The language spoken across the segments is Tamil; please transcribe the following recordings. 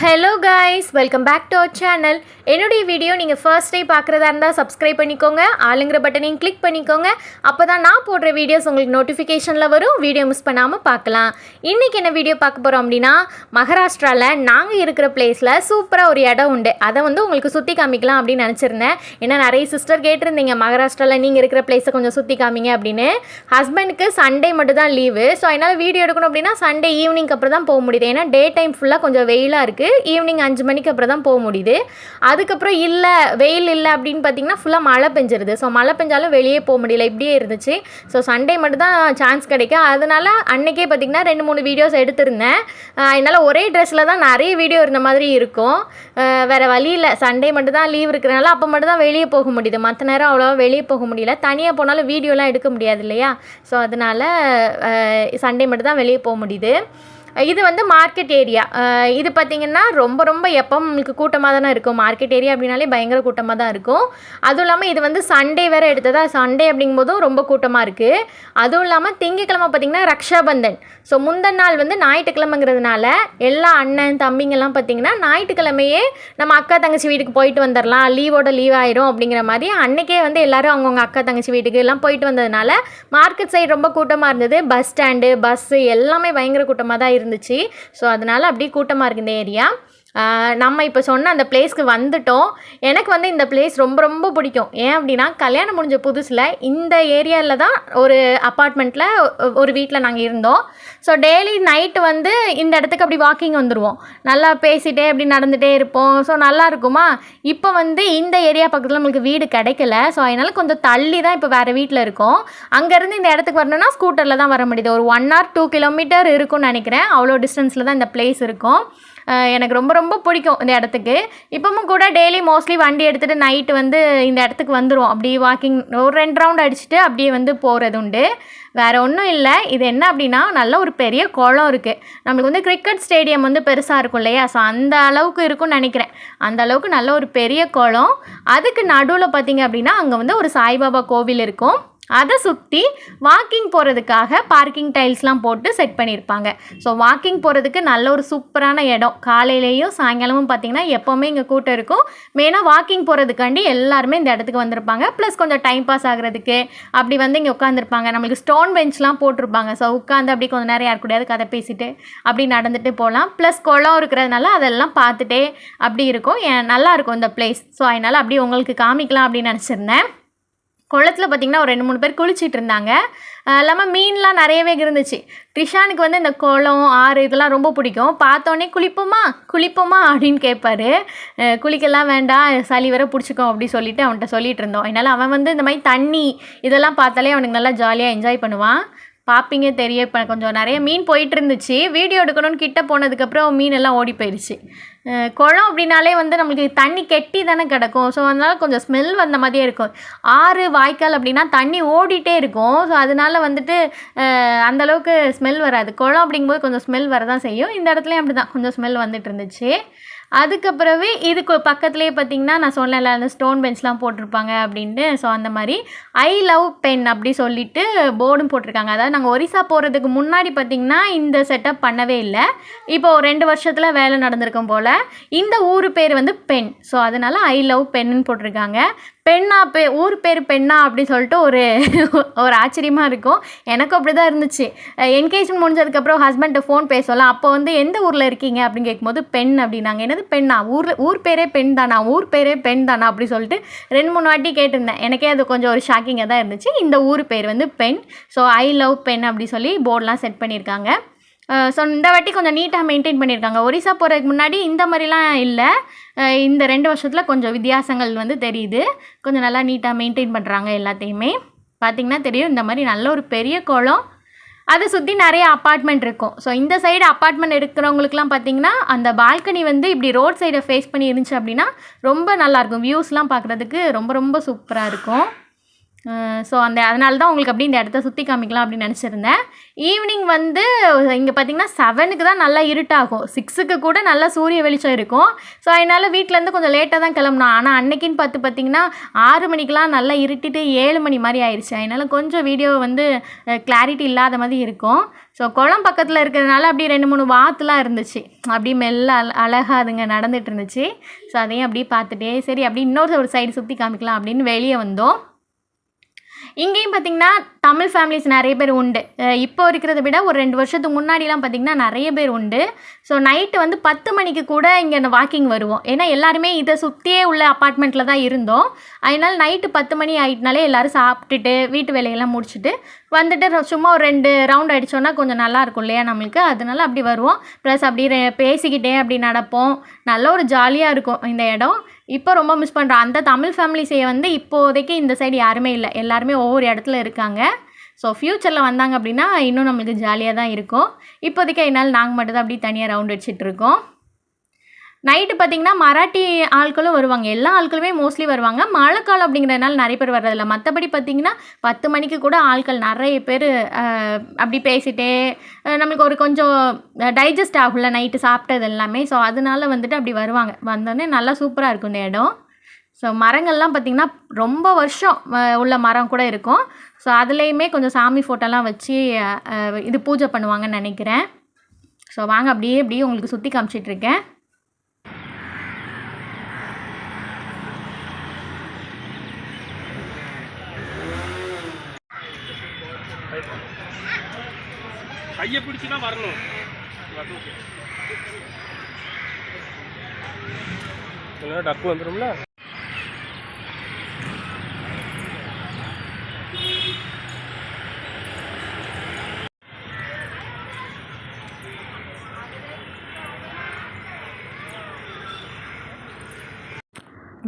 Hello guys welcome back to our channel என்னுடைய வீடியோ நீங்கள் ஃபர்ஸ்ட் டே பார்க்குறதா இருந்தால் சப்ஸ்கிரைப் பண்ணிக்கோங்க ஆளுங்கிற பட்டனையும் கிளிக் பண்ணிக்கோங்க. அப்போ தான் நான் போடுற வீடியோஸ் உங்களுக்கு நோட்டிஃபிகேஷனில் வரும் வீடியோ மிஸ் பண்ணாமல் பார்க்கலாம். இன்றைக்கி என்ன வீடியோ பார்க்க போகிறோம் அப்படின்னா மகாராஷ்டிராவில் நாங்கள் இருக்கிற பிளேஸில் சூப்பராக ஒரு இடம் உண்டு. அதை வந்து உங்களுக்கு சுற்றி காமிக்கலாம் அப்படின்னு நினச்சிருந்தேன். ஏன்னா நிறைய சிஸ்டர் கேட்டிருந்தீங்க மகாராஷ்டிராவில் நீங்கள் இருக்கிற பிளேஸை கொஞ்சம் சுற்றி காமிங்க அப்படின்னு. ஹஸ்பண்டுக்கு சண்டே மட்டும் தான் லீவு ஸோ அதனால் வீடியோ எடுக்கணும் அப்படின்னா சண்டே ஈவினிங் அப்புறம் தான் போக முடியுது. ஏன்னா டே டைம் ஃபுல்லாக கொஞ்சம் வெயிலாக இருக்குது ஈவினிங் அஞ்சு மணிக்கு அப்புறம் தான் போக முடியுது. அதுக்கப்புறம் இல்லை வெயில் இல்லை அப்படின்னு பார்த்தீங்கன்னா ஃபுல்லாக மழை பெஞ்சிருது. ஸோ மழை பெஞ்சாலும் வெளியே போக முடியல. இப்படியே இருந்துச்சு. ஸோ சண்டே மட்டும் தான் சான்ஸ் கிடைக்கும் அதனால அன்னைக்கே பார்த்தீங்கன்னா ரெண்டு மூணு வீடியோஸ் எடுத்திருந்தேன். என்னால் ஒரே ட்ரெஸ்ஸில் தான் நிறைய வீடியோ இருந்த மாதிரி இருக்கும். வேறு வழி இல்லை. சண்டே மட்டும் தான் லீவ் இருக்கிறனால அப்போ மட்டும் தான் வெளியே போக முடியுது. மற்ற நேரம் அவ்வளோவா வெளியே போக முடியல. தனியாக போனாலும் வீடியோலாம் எடுக்க முடியாது இல்லையா? ஸோ அதனால சண்டே மட்டும் தான் வெளியே போக முடியுது. இது வந்து மார்க்கெட் ஏரியா இது பார்த்திங்கன்னா ரொம்ப ரொம்ப எப்போ உங்களுக்கு கூட்டமாக தானே இருக்கும். மார்க்கெட் ஏரியா அப்படின்னாலே பயங்கர கூட்டமாக தான் இருக்கும். அதுவும் இல்லாமல் இது வந்து சண்டே வேறு எடுத்ததா? சண்டே அப்படிங்கும்போதும் ரொம்ப கூட்டமாக இருக்குது அதுவும் இல்லாமல் திங்கக்கிழமை பார்த்திங்கன்னா ரக்ஷாபந்தன். ஸோ முந்தன் நாள் வந்து ஞாயிற்றுக்கிழமைங்கிறதுனால எல்லா அண்ணன் தம்பிங்கெல்லாம் பார்த்திங்கன்னா ஞாயிற்றுக்கிழமையே நம்ம அக்கா தங்கச்சி வீட்டுக்கு போயிட்டு வந்துடலாம் லீவோட லீவ் ஆயிரும் அப்படிங்கிற மாதிரி அன்னைக்கே வந்து எல்லாரும் அவங்கவுங்க அக்கா தங்கச்சி வீட்டுக்கு எல்லாம் போயிட்டு வந்ததுனால மார்க்கெட் சைடு ரொம்ப கூட்டமாக இருந்தது. பஸ் ஸ்டாண்டு பஸ்ஸு எல்லாமே பயங்கர கூட்டமாக தான் இருந்துச்சு. ஸோ அதனால் அப்படியே கூட்டமாக இருக்கு இந்த ஏரியா நம்ம இப்போ சொன்ன அந்த பிளேஸ்க்கு வந்துட்டோம். எனக்கு வந்து இந்த பிளேஸ் ரொம்ப ரொம்ப பிடிக்கும். ஏன் அப்படின்னா கல்யாணம் முடிஞ்ச புதுசில் இந்த ஏரியாவில் தான் ஒரு அப்பார்ட்மெண்ட்டில் ஒரு வீட்டில் நாங்கள் இருந்தோம். ஸோ டெய்லி நைட்டு வந்து இந்த இடத்துக்கு அப்படி வாக்கிங் வந்துடுவோம் நல்லா பேசிகிட்டே அப்படி நடந்துகிட்டே இருப்போம். ஸோ நல்லா இருக்குமா? இப்போ வந்து இந்த ஏரியா பக்கத்தில் நம்மளுக்கு வீடு கிடைக்கல. ஸோ அதனால் கொஞ்சம் தள்ளி தான் இப்போ வேறு வீட்டில் இருக்கோம். அங்கேருந்து இந்த இடத்துக்கு வரணும்னா ஸ்கூட்டரில் தான் வர முடியுது. ஒரு ஒன் ஆர் டூ கிலோமீட்டர் இருக்கும்னு நினைக்கிறேன். அவ்வளோ டிஸ்டன்ஸில் தான் இந்த பிளேஸ் இருக்கும். எனக்கு ரொம்ப ரொம்ப பிடிக்கும் இந்த இடத்துக்கு. இப்போவும் கூட டெய்லி மோஸ்ட்லி வண்டி எடுத்துகிட்டு நைட்டு வந்து இந்த இடத்துக்கு வந்துடுவோம் அப்படி வாக்கிங் ஒரு ரெண்டு ரவுண்ட் அடிச்சுட்டு அப்படியே வந்து போகிறது உண்டு. வேறு ஒன்றும் இல்லை. இது என்ன அப்படின்னா நல்ல ஒரு பெரிய குளம் இருக்குது நம்மளுக்கு வந்து கிரிக்கெட் ஸ்டேடியம் வந்து பெருசாக இருக்கும் இல்லையா? ஸோ அந்த அளவுக்கு இருக்கும்னு நினைக்கிறேன். அந்த அளவுக்கு நல்ல ஒரு பெரிய குளம். அதுக்கு நடுவில் பார்த்தீங்க அப்படின்னா அங்கே வந்து ஒரு சாய்பாபா கோவில் இருக்கும். அதை சுற்றி வாக்கிங் போகிறதுக்காக பார்க்கிங் டைல்ஸ்லாம் போட்டு செட் பண்ணியிருப்பாங்க ஸோ வாக்கிங் போகிறதுக்கு நல்ல ஒரு சூப்பரான இடம். காலையிலேயும் சாயங்காலமும் பார்த்தீங்கன்னா எப்போவுமே இங்கே கூட்டம் இருக்கும். மெயினாக வாக்கிங் போகிறதுக்காண்டி எல்லாருமே இந்த இடத்துக்கு வந்திருப்பாங்க. ப்ளஸ் கொஞ்சம் டைம் பாஸ் ஆகிறதுக்கு அப்படி வந்து இங்கே உட்காந்துருப்பாங்க நம்மளுக்கு ஸ்டோன் பெஞ்ச்லாம் போட்டிருப்பாங்க. ஸோ உட்காந்து அப்படி கொஞ்சம் நேரம் யார் கூடயாவது கதை பேசிட்டு அப்படி நடந்துட்டு போகலாம். ப்ளஸ் குளம் இருக்கிறதுனால அதெல்லாம் பார்த்துட்டே அப்படி இருக்கும். ஏன் இந்த பிளேஸ் ஸோ அதனால் அப்படி உங்களுக்கு காமிக்கலாம் அப்படின்னு நினச்சிருந்தேன். குளத்தில் பார்த்திங்கன்னா ஒரு ரெண்டு மூணு பேர் குளிச்சிட்டு இருந்தாங்க. இல்லாமல் மீன்லாம் நிறையவே இருந்துச்சு. ட்ரிஷானுக்கு வந்து இந்த குளம் ஆறு இதெல்லாம் ரொம்ப பிடிக்கும். பார்த்தோன்னே குளிப்போமா குளிப்போமா அப்படின்னு கேட்பாரு குளிக்கலாம் வேண்டாம் சளி வர பிடிச்சிக்கும் அப்படி சொல்லிட்டு அவன்கிட்ட சொல்லிட்டு இருந்தோம். அதனால் அவன் வந்து இந்த மாதிரி தண்ணி இதெல்லாம் பார்த்தாலே அவனுக்கு நல்லா ஜாலியாக என்ஜாய் பண்ணுவான். பார்ப்பீங்க தெரிய இப்போ கொஞ்சம் நிறைய மீன் போயிட்டு இருந்துச்சு வீடியோ எடுக்கணும்னு கிட்ட போனதுக்கப்புறம் மீன் எல்லாம் ஓடி போயிடுச்சு குளம் அப்படின்னாலே வந்து நம்மளுக்கு தண்ணி கெட்டி தானே கிடக்கும். ஸோ அதனால் கொஞ்சம் ஸ்மெல் வந்த மாதிரியே இருக்கும். ஆறு வாய்க்கால் அப்படின்னா தண்ணி ஓடிட்டே இருக்கும். ஸோ அதனால வந்துட்டு அந்தளவுக்கு அந்த அளவுக்கு ஸ்மெல் வராது. குளம் அப்படிங்கும்போது கொஞ்சம் ஸ்மெல் வரதான் செய்யும். இந்த இடத்துலையும் அப்படி தான் கொஞ்சம் ஸ்மெல் வந்துட்டு இருந்துச்சு. அதுக்கப்புறவே இதுக்கு பக்கத்துலேயே பார்த்தீங்கன்னா நான் சொன்னேன்ல அந்த ஸ்டோன் பெஞ்ச்லாம் போட்டிருப்பாங்க அப்படின்ட்டு. ஸோ அந்த மாதிரி ஐ லவ் பென் அப்படி சொல்லிட்டு போர்டும் போட்டிருக்காங்க. அதாவது நாங்கள் ஒரிசா போகிறதுக்கு முன்னாடி பார்த்திங்கன்னா இந்த செட்டப் பண்ணவே இல்லை. இப்போ ஒரு ரெண்டு வருஷத்தில் வேலை நடந்திருக்கும் போல் இந்த ஊர் பேர் வந்து பெண் ஸோ அதனால் ஐ லவ் பென்னு போட்டிருக்காங்க. பெண்ணா பே ஊர் பேர் பெண்ணா அப்படின்னு சொல்லிட்டு ஒரு ஒரு ஆச்சரியமாக இருக்கும். எனக்கும் அப்படி தான் இருந்துச்சு. என்கேஜ்மெண்ட் முடிஞ்சதுக்கப்புறம் ஹஸ்பண்ட்டை ஃபோன் பேசலாம். அப்போ வந்து எந்த ஊரில் இருக்கீங்க அப்படின்னு கேட்கும்போது பெண் அப்படின்னாங்க. என்னது பெண்ணா? ஊர் ஊர் பேரே பெண் தானா? ஊர் பேரே பெண் தானா? அப்படி சொல்லிட்டு ரெண்டு மூணு வாட்டி கேட்டிருந்தேன். எனக்கே அது கொஞ்சம் ஒரு ஷாக்கிங்காக தான் இருந்துச்சு. இந்த ஊர் பேர் வந்து பெண். ஸோ ஐ லவ் பென் அப்படி சொல்லி போர்டெலாம் செட் பண்ணியிருக்காங்க. ஸோ இந்த வாட்டி கொஞ்சம் நீட்டாக மெயின்டைன் பண்ணியிருக்காங்க. ஒரிசா போகிறதுக்கு முன்னாடி இந்த மாதிரிலாம் இல்லை. இந்த ரெண்டு வருஷத்தில் கொஞ்சம் வித்தியாசங்கள் வந்து தெரியுது. கொஞ்சம் நல்லா நீட்டாக மெயின்டைன் பண்ணுறாங்க எல்லாத்தையுமே. பார்த்திங்கன்னா தெரியும் இந்த மாதிரி நல்ல ஒரு பெரிய குளம். அதை சுற்றி நிறைய அப்பார்ட்மெண்ட் இருக்கும். ஸோ இந்த சைடு அப்பார்ட்மெண்ட் எடுக்கிறவங்களுக்குலாம் பார்த்தீங்கன்னா அந்த பால்கனி வந்து இப்படி ரோட் சைடை ஃபேஸ் பண்ணி இருந்துச்சு அப்படின்னா ரொம்ப நல்லாயிருக்கும் வியூஸ்லாம் பார்க்குறதுக்கு ரொம்ப ரொம்ப சூப்பராக இருக்கும். ஸோ அந்த அதனால தான் உங்களுக்கு அப்படி இந்த இடத்த சுற்றி காமிக்கலாம் அப்படின்னு நினச்சிருந்தேன். ஈவினிங் வந்து இங்கே பார்த்தீங்கன்னா செவனுக்கு தான் நல்லா இருட்டாகும். சிக்ஸுக்கு கூட நல்லா சூரிய வெளிச்சம் இருக்கும். ஸோ அதனால் வீட்டிலேருந்து கொஞ்சம் லேட்டாக தான் கிளம்புனோம். ஆனால் அன்னைக்குன்னு பார்த்து பார்த்தீங்கன்னா ஆறு மணிக்கெலாம் நல்லா இருட்டிட்டு ஏழு மணி மாதிரி ஆயிடுச்சு அதனால் கொஞ்சம் வீடியோ வந்து கிளாரிட்டி இல்லாத மாதிரி இருக்கும். ஸோ குளம் பக்கத்தில் இருக்கிறதுனால அப்படியே ரெண்டு மூணு வாத்துலாம் இருந்துச்சு. அப்படியே மெல்ல அழ அழகாக அதுங்க நடந்துட்டு இருந்துச்சு. ஸோ அதையும் அப்படியே பார்த்துட்டே சரி அப்படி இன்னொரு ஒரு சைடு சுற்றி காமிக்கலாம் அப்படின்னு வெளியே வந்தோம். இங்கேயும் பார்த்தீங்கன்னா தமிழ் ஃபேமிலிஸ் நிறைய பேர் உண்டு. இப்போ இருக்கிறத விட ஒரு ரெண்டு வருஷத்துக்கு முன்னாடிலாம் பார்த்தீங்கன்னா நிறைய பேர் உண்டு. ஸோ நைட்டு வந்து பத்து மணிக்கு கூட இங்கே வாக்கிங் வருவோம். ஏன்னா எல்லாருமே இதை சுற்றியே உள்ள அப்பார்ட்மெண்ட்டில் தான் இருந்தோம். அதனால் நைட்டு பத்து மணி ஆகிட்டனாலே எல்லோரும் சாப்பிட்டுட்டு வீட்டு வேலையெல்லாம் முடிச்சுட்டு வந்துட்டு சும்மா ஒரு ரெண்டு ரவுண்ட் அடித்தோன்னா கொஞ்சம் நல்லாயிருக்கும் இல்லையா நம்மளுக்கு? அதனால அப்படி வருவோம். ப்ளஸ் அப்படி பேசிக்கிட்டே அப்படி நடப்போம். நல்ல ஒரு ஜாலியாக இருக்கும் இந்த இடம். இப்போ ரொம்ப மிஸ் பண்ணுறோம் அந்த தமிழ் ஃபேமிலிஸை வந்து இப்போதைக்கு இந்த சைடு யாருமே இல்லை. எல்லாருமே ஒவ்வொரு இடத்துல இருக்காங்க. ஸோ ஃப்யூச்சரில் வந்தாங்க அப்படின்னா இன்னும் நம்மளுக்கு ஜாலியாக தான் இருக்கும். இப்போதைக்கு என்னால் நாங்கள் மட்டும் தான் அப்படியே தனியாக ரவுண்ட் அடிச்சிட்ருக்கோம் இருக்கோம். நைட்டு பார்த்தீங்கன்னா மராட்டி ஆட்களும் வருவாங்க. எல்லா ஆட்களுமே மோஸ்ட்லி வருவாங்க. மழைக்காலம் அப்படிங்கிறதுனால நிறைய பேர் வர்றதில்ல. மற்றபடி பார்த்தீங்கன்னா பத்து மணிக்கு கூட ஆட்கள் நிறைய பேர் அப்படி பேசிட்டே நம்மளுக்கு ஒரு கொஞ்சம் டைஜஸ்ட் ஆகும்ல நைட்டு சாப்பிட்டது எல்லாமே. ஸோ அதனால வந்துட்டு அப்படி வருவாங்க. வந்தோடனே நல்லா சூப்பராக இருக்கும் இந்த இடம். ஸோ மரங்கள்லாம் பார்த்திங்கன்னா ரொம்ப வருஷம் உள்ள மரம் கூட இருக்கும். ஸோ அதுலேயுமே கொஞ்சம் சாமி ஃபோட்டோலாம் வச்சு இது பூஜை பண்ணுவாங்கன்னு நினைக்கிறேன். ஸோ வாங்க அப்படியே அப்படியே உங்களுக்கு சுற்றி காமிச்சிட்ருக்கேன் கையை பிடிச்சி தான் வரணும். டக்கு வந்துடும்ல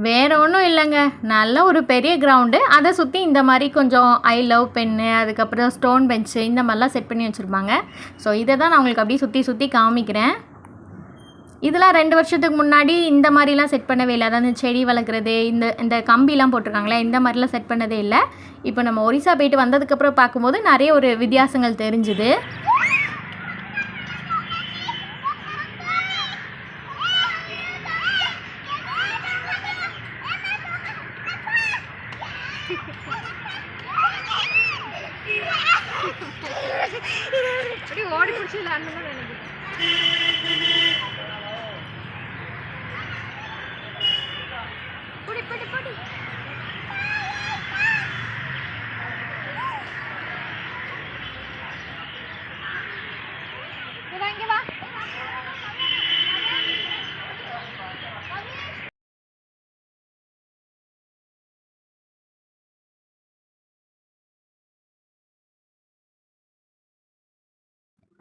வேறு ஒன்றும் இல்லைங்க. நல்ல ஒரு பெரிய கிரவுண்டு அதை சுற்றி இந்த மாதிரி கொஞ்சம் ஐ லவ் பென்னு அதுக்கப்புறம் ஸ்டோன் பெஞ்சு இந்த மாதிரிலாம் செட் பண்ணி வச்சுருப்பாங்க. ஸோ இதை தான் நான் உங்களுக்கு அப்படியே சுற்றி சுற்றி காமிக்கிறேன். இதெல்லாம் ரெண்டு வருஷத்துக்கு முன்னாடி இந்த மாதிரிலாம் செட் பண்ணவே இல்லை. அதாவது செடி வளர்க்குறது இந்த இந்த கம்பிலாம் போட்டிருக்காங்களே இந்த மாதிரிலாம் செட் பண்ணதே இல்லை. இப்போ நம்ம ஒரிசா போயிட்டு வந்ததுக்கப்புறம் பார்க்கும்போது நிறைய ஒரு வித்தியாசங்கள் தெரிஞ்சுது ஓடி பிடிச்சி விளையாடணும் நினைக்கிறேன் புடி புடி புடி இங்க வா, இங்க வா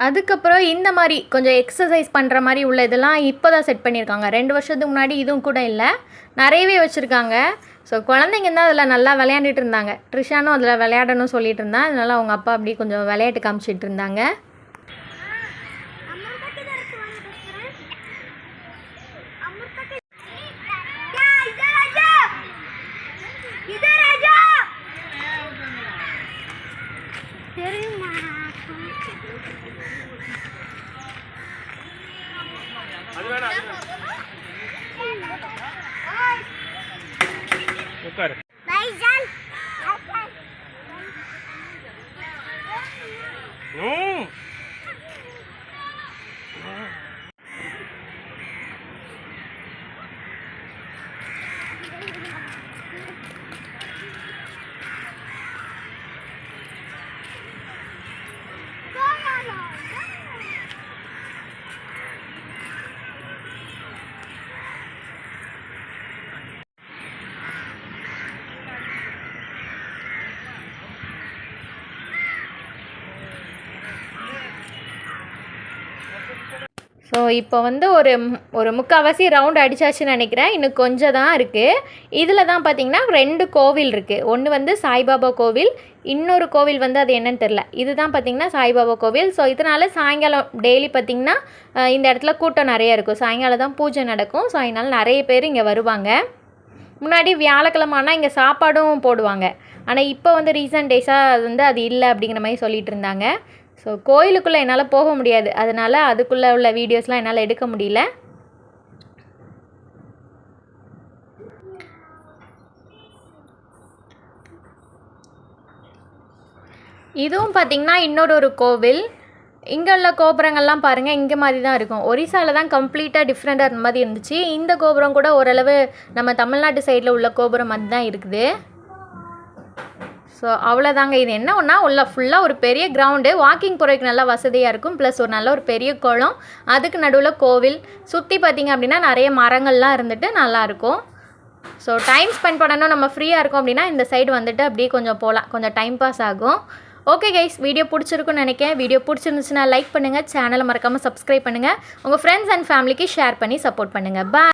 அதுக்கப்புறம் இந்த மாதிரி கொஞ்சம் எக்ஸசைஸ் பண்ணுற மாதிரி உள்ள இதெல்லாம் இப்போ தான் செட் பண்ணியிருக்காங்க. ரெண்டு வருஷத்துக்கு முன்னாடி இதுவும் கூட இல்லை. நிறையவே வச்சுருக்காங்க. ஸோ குழந்தைங்க தான் அதில் நல்லா விளையாண்டுட்டு இருந்தாங்க. ட்ரிஷானும் அதில் விளையாடணும் சொல்லிட்டு இருந்தான் அதனால அவங்க அப்பா அப்படி கொஞ்சம் விளையாட்டு காமிச்சிட்டு இருந்தாங்க. ಉತ್ತರ ஸோ இப்போ வந்து ஒரு ஒரு முக்கால்வாசி ரவுண்ட் அடிச்சாச்சுன்னு நினைக்கிறேன். இன்னும் கொஞ்சம் தான் இருக்குது இதில் தான் பார்த்தீங்கன்னா ரெண்டு கோவில் இருக்குது ஒன்று வந்து சாய்பாபா கோவில் இன்னொரு கோவில் வந்து அது என்னன்னு தெரில இதுதான் பார்த்திங்கன்னா சாய்பாபா கோவில். ஸோ இதனால் சாயங்காலம் டெய்லி பார்த்திங்கன்னா இந்த இடத்துல கூட்டம் நிறைய இருக்கும். சாயங்காலம் தான் பூஜை நடக்கும். ஸோ அதனால் நிறைய பேர் இங்கே வருவாங்க. முன்னாடி வியாழக்கிழமை ஆனால் இங்கே சாப்பாடும் போடுவாங்க. ஆனால் இப்போ வந்து ரீசன்ட் டேஸாக அது வந்து அது இல்லை அப்படிங்கிற மாதிரி சொல்லிகிட்டு இருந்தாங்க. ஸோ கோயிலுக்குள்ளே என்னால் போக முடியாது. அதனால் அதுக்குள்ளே உள்ள வீடியோஸ்லாம் என்னால் எடுக்க முடியல. இதுவும் பார்த்திங்கன்னா இன்னொரு ஒரு கோவில். இங்கே உள்ள கோபுரங்கள்லாம் பாருங்கள் இங்கே மாதிரி தான் இருக்கும். ஒரிசாவில் தான் கம்ப்ளீட்டாக டிஃப்ரெண்ட்டாக இருந்த மாதிரி இருந்துச்சு. இந்த கோபுரம் கூட ஓரளவு நம்ம தமிழ்நாட்டு சைடில் உள்ள கோபுரம் மாதிரி தான் இருக்குது. ஸோ அவ்வளோதாங்க இது என்ன ஒன்றா உள்ள ஃபுல்லாக ஒரு பெரிய கிரவுண்டு வாக்கிங் போகிறதுக்கு நல்லா வசதியாக இருக்கும். ப்ளஸ் ஒரு நல்ல ஒரு பெரிய குளம். அதுக்கு நடுவில் கோவில். சுற்றி பார்த்திங்க அப்படின்னா நிறைய மரங்கள்லாம் இருந்துட்டு நல்லாயிருக்கும் ஸோ டைம் ஸ்பெண்ட் பண்ணணும். நம்ம ஃப்ரீயாக இருக்கோம் அப்படின்னா இந்த சைடு வந்துட்டு அப்படியே கொஞ்சம் போகலாம். கொஞ்சம் டைம் பாஸ் ஆகும். ஓகே கைஸ் வீடியோ பிடிச்சிருக்குன்னு நினைக்கிறேன். வீடியோ பிடிச்சிருந்துச்சுன்னா லைக் பண்ணுங்கள் சேனலை மறக்காமல் சப்ஸ்கிரைப் பண்ணுங்கள் உங்கள் ஃப்ரெண்ட்ஸ் அண்ட் ஃபேமிலிக்கு ஷேர் பண்ணி சப்போர்ட் பண்ணுங்கள் பாய்